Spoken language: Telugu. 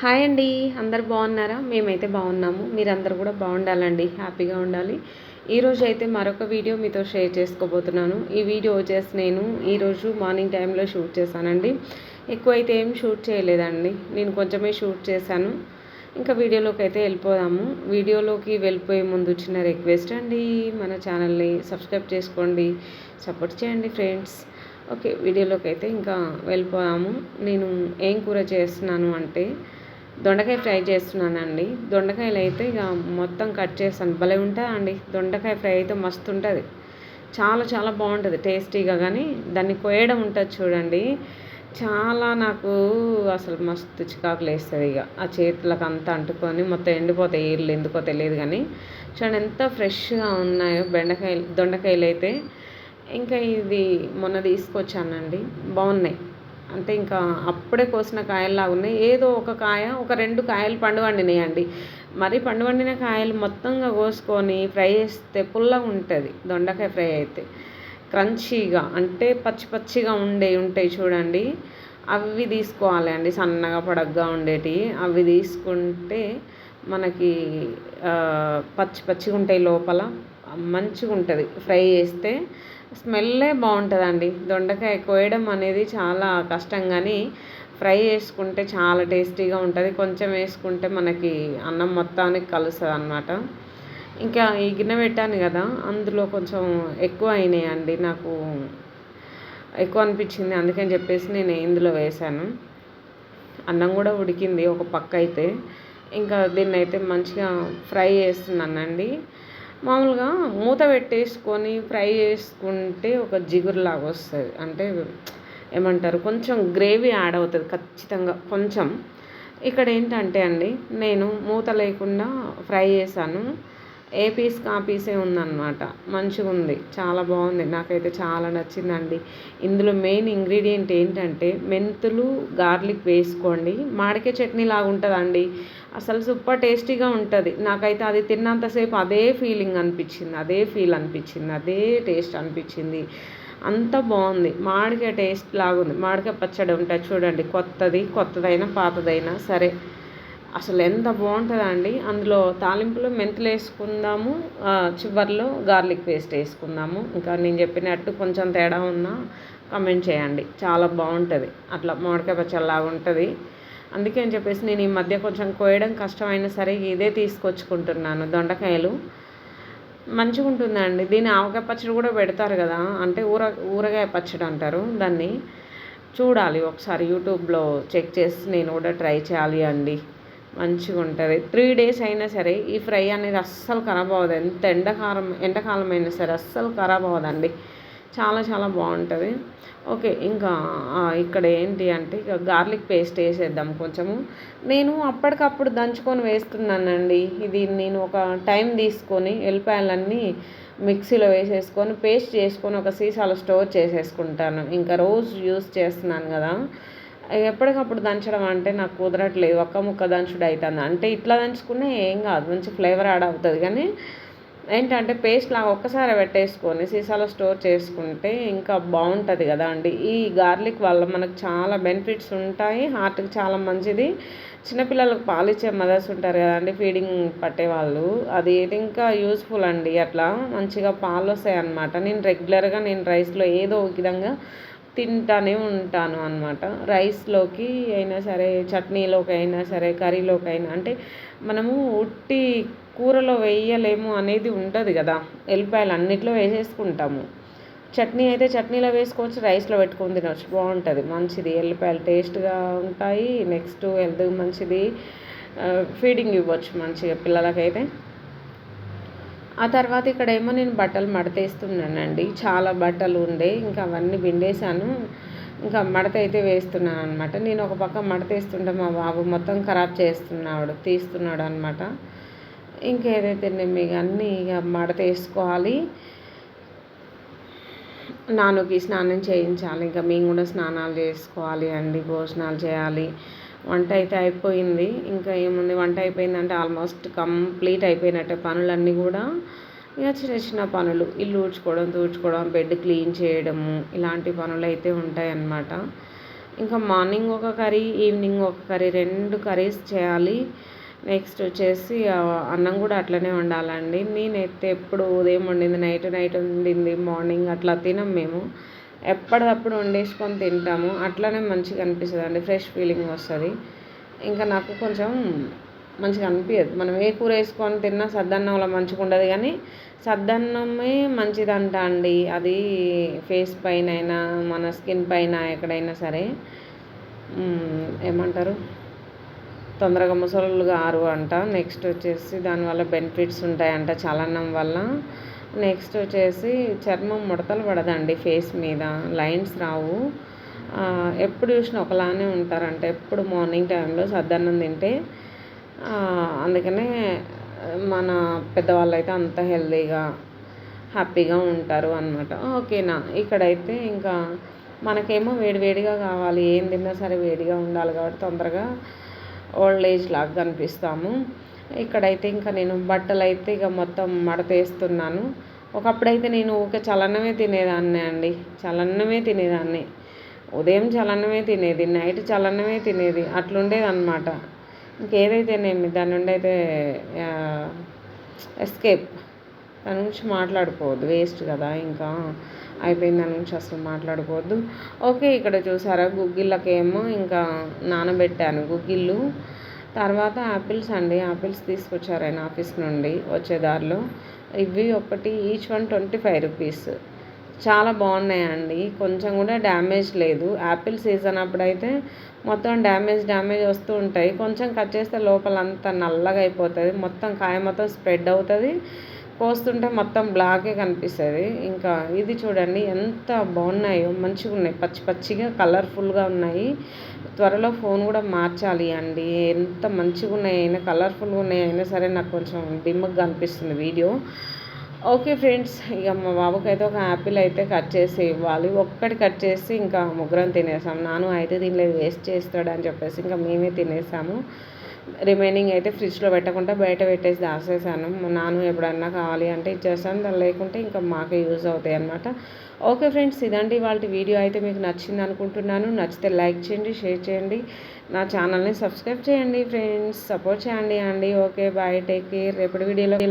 హాయ్ అండి అందరు బాగున్నారా? మేమైతే బాగున్నాము. మీరందరూ కూడా బాగుండాలండి హ్యాపీగా ఉండాలి. ఈరోజు అయితే మరొక వీడియో మీతో షేర్ చేసుకోబోతున్నాను. ఈ వీడియో వచ్చేసి నేను ఈరోజు మార్నింగ్ టైంలో షూట్ చేశానండి. ఎక్కువ అయితే ఏం షూట్ చేయలేదండి. నేను కొంచెమే షూట్ చేశాను. ఇంకా వీడియోలోకి అయితే వెళ్ళిపోదాము. వీడియోలోకి వెళ్ళిపోయే ముందు చిన్న రిక్వెస్ట్ అండి. మన ఛానల్ని సబ్స్క్రైబ్ చేసుకోండి సపోర్ట్ చేయండి ఫ్రెండ్స్. ఓకే వీడియోలోకి అయితే ఇంకా వెళ్ళిపోదాము. నేను ఏం కూర చేస్తున్నాను అంటే దొండకాయ ఫ్రై చేస్తున్నానండి. దొండకాయలు అయితే ఇక మొత్తం కట్ చేస్తాను. భలే ఉంటుందండి అండి దొండకాయ ఫ్రై అయితే మస్తు ఉంటుంది. చాలా చాలా బాగుంటుంది టేస్టీగా కానీ దాన్ని కోయడం ఉంటుంది చూడండి. చాలా నాకు అసలు మస్తు చికాకులు వేస్తుంది ఇక. ఆ చేతులకు అంతా అంటుకొని మొత్తం ఎండిపోతాయి ఏళ్ళు ఎందుకో తెలియదు కానీ చూడండి ఎంత ఫ్రెష్గా ఉన్నాయో బెండకాయలు దొండకాయలు అయితే ఇంకా ఇది మొన్న తీసుకొచ్చానండి. బాగున్నాయి. అంటే ఇంకా అప్పుడే కోసిన కాయల్లా ఉన్నాయి. ఏదో ఒక కాయ ఒక రెండు కాయలు పండు వండినాయండి. మరి పండు వండిన కాయలు మొత్తంగా కోసుకొని ఫ్రై చేస్తే పుల్లగా ఉంటుంది. దొండకాయ ఫ్రై అయితే. క్రంచీగా అంటే పచ్చి పచ్చిగా ఉండే ఉంటాయి చూడండి. అవి తీసుకోవాలి అండి సన్నగా పొడగ్గా ఉండేటివి అవి తీసుకుంటే మనకి పచ్చి పచ్చిగా ఉంటాయి లోపల. మంచిగా ఉంటుంది. ఫ్రై చేస్తే స్మెల్లే బాగుంటుందండి. దొండకాయ కోయడం అనేది చాలా కష్టం కానీ ఫ్రై చేసుకుంటే చాలా టేస్టీగా ఉంటుంది. కొంచెం వేసుకుంటే మనకి అన్నం మొత్తానికి కలుస్తుంది అనమాట ఇంకా ఈ గిన్నె పెట్టాను కదా అందులో కొంచెం ఎక్కువ అయినాయండి. నాకు ఎక్కువ అనిపించింది. అందుకని చెప్పేసి నేను ఇందులో వేశాను. అన్నం కూడా ఉడికింది ఒక పక్క అయితే. ఇంకా దీన్ని అయితే మంచిగా ఫ్రై చేస్తున్నానండి. మామూలుగా మూత పెట్టేసుకొని ఫ్రై చేసుకుంటే ఒక జిగురులాగా వస్తుంది. అంటే ఏమంటారు? కొంచెం గ్రేవీ యాడ్ అవుతుంది ఖచ్చితంగా. కొంచెం. ఇక్కడ ఏంటంటే అండి నేను మూత లేకుండా ఫ్రై చేశాను. ఏ పీస్ కా పీసే ఉందన్నమాట. మంచిగా ఉంది చాలా బాగుంది. నాకైతే చాలా నచ్చిందండి. ఇందులో మెయిన్ ఇంగ్రీడియంట్ ఏంటంటే మెంతులు గార్లిక్ వేసుకోండి. మాడికాయ చట్నీ లాగా ఉంటుందండి అసలు సూపర్ టేస్టీగా ఉంటుంది. నాకైతే అది తిన్నంతసేపు అదే ఫీలింగ్ అనిపించింది అదే ఫీల్ అనిపించింది అదే టేస్ట్ అనిపించింది. అంత బాగుంది. మామిడికాయ టేస్ట్ లాగుంది. మామిడికాయ పచ్చడి ఉంటుంది చూడండి కొత్తది కొత్తదైనా పాతదైనా సరే. అసలు ఎంత బాగుంటుందండి. అందులో తాలింపులో మెంతులు వేసుకుందాము చివరిలో గార్లిక్ పేస్ట్ వేసుకుందాము. ఇంకా నేను చెప్పినట్టు కొంచెం తేడా ఉన్నా కమెంట్ చేయండి. చాలా బాగుంటుంది. అట్లా మామిడికాయ పచ్చడిలాగా ఉంటుంది అందుకే అని చెప్పేసి నేను ఈ మధ్య కొంచెం కోయడం కష్టమైనా సరే ఇదే తీసుకొచ్చుకుంటున్నాను. దొండకాయలు. మంచిగా ఉంటుందండి. దీని ఆవకాయ పచ్చడి కూడా పెడతారు కదా. అంటే ఊర ఊరగాయ పచ్చడి అంటారు దాన్ని. చూడాలి ఒకసారి యూట్యూబ్లో చెక్ చేసి నేను కూడా ట్రై చేయాలి అండి. మంచిగా ఉంటుంది. త్రీ డేస్ అయినా సరే ఈ ఫ్రై అనేది అస్సలు ఖరాబ్ అవ్వదు. ఎంత ఎండాకాలం ఎండాకాలం అయినా సరే అస్సలు ఖరాబ్ అవ్వదండి. చాలా చాలా బాగుంటుంది. ఓకే ఇంకా ఇక్కడ ఏంటి అంటే ఇక గార్లిక్ పేస్ట్ వేసేద్దాం కొంచెము. నేను అప్పటికప్పుడు దంచుకొని వేస్తున్నానండి. ఇది నేను ఒక టైం తీసుకొని ఎల్లిపాయలన్నీ మిక్సీలో వేసేసుకొని పేస్ట్ చేసుకొని ఒక సీసాలో స్టోర్ చేసేసుకుంటాను. ఇంకా రోజు యూస్ చేస్తున్నాను కదా. ఎప్పటికప్పుడు దంచడం అంటే నాకు కుదరట్లేదు. ఒక్క ముక్క దంచుడు అవుతుంది అంటే ఇట్లా దంచుకునే ఏం కాదు. మంచి ఫ్లేవర్ యాడ్ అవుతుంది. కానీ ఏంటంటే పేస్ట్ లాగా ఒక్కసారి పెట్టేసుకొని సీసాలో స్టోర్ చేసుకుంటే ఇంకా బాగుంటుంది కదా అండి. ఈ గార్లిక్ వల్ల మనకు చాలా బెనిఫిట్స్ ఉంటాయి. హార్ట్కి చాలా మంచిది. చిన్నపిల్లలకు పాలిచ్చే మదర్స్ ఉంటారు కదండి ఫీడింగ్ పట్టేవాళ్ళు అది ఏది ఇంకా యూస్ఫుల్ అండి అట్లా. మంచిగా పాలు వస్తాయి అన్నమాట నేను రెగ్యులర్గా నేను రైస్లో ఏదో ఒక విధంగా తింటానే ఉంటాను అనమాట రైస్లోకి అయినా సరే చట్నీలోకి అయినా సరే కర్రీలోకి అయినా అంటే మనము ఉట్టి కూరలో వేయలేము అనేది ఉంటుంది కదా. ఎల్లిపాయలు అన్నిట్లో వేసేసుకుంటాము. చట్నీ అయితే చట్నీలో వేసుకోవచ్చు రైస్లో పెట్టుకొని తినవచ్చు బాగుంటుంది. మంచిది. ఎల్లిపాయలు టేస్ట్గా ఉంటాయి. నెక్స్ట్ హెల్త్ మంచిది. ఫీడింగ్ ఇవ్వచ్చు మంచిగా పిల్లలకైతే. ఆ తర్వాత ఇక్కడ ఏమో నేను బట్టలు మడతేస్తున్నానండి. చాలా బట్టలు ఉండే ఇంకా అవన్నీ పిండేశాను. ఇంకా మడత అయితే వేస్తున్నాను అనమాట నేను ఒక పక్క మడత వేస్తుంటే మా బాబు మొత్తం ఖరాబ్ చేస్తున్నాడు తీస్తున్నాడు అనమాట ఇంకేదైతే నేను మీకు అన్నీ ఇక మడత వేసుకోవాలి. నాన్నకి స్నానం చేయించాలి. ఇంకా మేము కూడా స్నానాలు చేసుకోవాలి అండి భోజనాలు చేయాలి. వంట అయితే అయిపోయింది. ఇంకా ఏముంది? వంట అయిపోయిందంటే ఆల్మోస్ట్ కంప్లీట్ అయిపోయినట్టే పనులన్నీ కూడా. ఇక చిన్న చిన్న పనులు. ఇల్లు ఊడ్చుకోవడం తూడ్చుకోవడం బెడ్ క్లీన్ చేయడము ఇలాంటి పనులు అయితే ఉంటాయన్నమాట. ఇంకా మార్నింగ్ ఒక కర్రీ ఈవినింగ్ ఒక కర్రీ రెండు కర్రీస్ చేయాలి. నెక్స్ట్ వచ్చేసి అన్నం కూడా అట్లనే వండాలండి. నేనైతే ఎప్పుడు ఉదయం వండింది నైట్ నైట్ వండింది మార్నింగ్ అట్లా తినం మేము. ఎప్పటికప్పుడు వండేసుకొని తింటాము. అట్లనే మంచిగా అనిపిస్తుంది అండి ఫ్రెష్ ఫీలింగ్ వస్తుంది. ఇంకా నాకు కొంచెం మంచిగా అనిపించదు మనం ఏ కూర వేసుకొని తిన్నా సద్దన్నంలో మంచిగా ఉండదు కానీ సద్దన్నమే మంచిదంట అండి. అది ఫేస్ పైన అయినా మన స్కిన్ పైన ఎక్కడైనా సరే. ఏమంటారు? తొందరగా ముసలు ఆరు అంట. నెక్స్ట్ వచ్చేసి దానివల్ల బెనిఫిట్స్ ఉంటాయంట చలనం వల్ల. నెక్స్ట్ వచ్చేసి చర్మం ముడతలు పడదండి ఫేస్ మీద. లైన్స్ రావు. ఎప్పుడు చూసినా ఒకలానే ఉంటారంటే. ఎప్పుడు మార్నింగ్ టైంలో సద్దన్నం తింటే అందుకనే మన పెద్దవాళ్ళు అయితే అంత హెల్తీగా హ్యాపీగా ఉంటారు అనమాట ఓకేనా ఇక్కడైతే ఇంకా మనకేమో వేడివేడిగా కావాలి. ఏం తిన్నా సరే వేడిగా ఉండాలి కాబట్టి తొందరగా ఓల్డ్ ఏజ్ లాగా కనిపిస్తాము. ఇక్కడైతే ఇంకా నేను బట్టలు అయితే ఇక మొత్తం మడతేస్తున్నాను. ఒకప్పుడైతే నేను ఊకే చలనమే తినేదాన్ని అండి. చలనమే తినేదాన్ని. ఉదయం చలనమే తినేది నైట్ చలనమే తినేది అట్లుండేది అనమాట ఇంకేదైతేనేమి దాని నుండి అయితే ఎస్కేప్. దాని గురించి మాట్లాడుకోవద్దు వేస్ట్ కదా ఇంకా. అయిపోయింది దాని గురించి అసలు మాట్లాడుకోవద్దు. ఓకే ఇక్కడ చూసారా గుగ్గిళ్ళకేమో ఇంకా నానబెట్టాను. గుగ్గిళ్ళు తర్వాత యాపిల్స్ అండి. యాపిల్స్ తీసుకొచ్చారు ఆయన ఆఫీస్ నుండి వచ్చే దారిలో. ఇవి ఒకటి each one twenty five rupees. చాలా బాగున్నాయండి. కొంచెం కూడా డ్యామేజ్ లేదు. యాపిల్ సీజన్ అప్పుడైతే మొత్తం డ్యామేజ్ డ్యామేజ్ వస్తూ ఉంటాయి. కొంచెం కట్ చేస్తే లోపలంతా నల్లగా అయిపోతుంది. మొత్తం కాయ మొత్తం స్ప్రెడ్ అవుతుంది. కోస్తుంటే మొత్తం బ్లాకే కనిపిస్తుంది. ఇంకా ఇది చూడండి ఎంత బాగున్నాయో. మంచిగా ఉన్నాయి పచ్చి పచ్చిగా కలర్ఫుల్గా ఉన్నాయి. త్వరలో ఫోన్ కూడా మార్చాలి అండి. ఎంత మంచిగా ఉన్నాయైనా కలర్ఫుల్గా ఉన్నాయి అయినా సరే నాకు కొంచెం డిమ్మగా అనిపిస్తుంది వీడియో. ఓకే ఫ్రెండ్స్ ఇక మా బాబుకి అయితే ఒక యాపిల్ అయితే కట్ చేసి ఇవ్వాలి. ఒక్కటి కట్ చేసి ఇంకా ముగ్గురం తినేసాం. నాను అయితే దీనిలో వేస్ట్ చేస్తాడు అని చెప్పేసి ఇంకా మేమే తినేసాము. రిమైనింగ్ అయితే ఫ్రిడ్జ్లో పెట్టకుండా బయట పెట్టేసి దాసేసాను నాను ఎప్పుడన్నా కావాలి అంటే ఇచ్చేస్తాను. లేకుంటే ఇంకా మాకే యూజ్ అవుతాయి అనమాట ఓకే ఫ్రెండ్స్ ఇదండి వాళ్ళ వీడియో అయితే మీకు నచ్చింది అనుకుంటున్నాను. నచ్చితే లైక్ చేయండి షేర్ చేయండి. నా ఛానల్ని సబ్స్క్రైబ్ చేయండి ఫ్రెండ్స్ సపోర్ట్ చేయండి అండి. ఓకే బాయ్ టేక్ కేర్ రేపటి వీడియోలో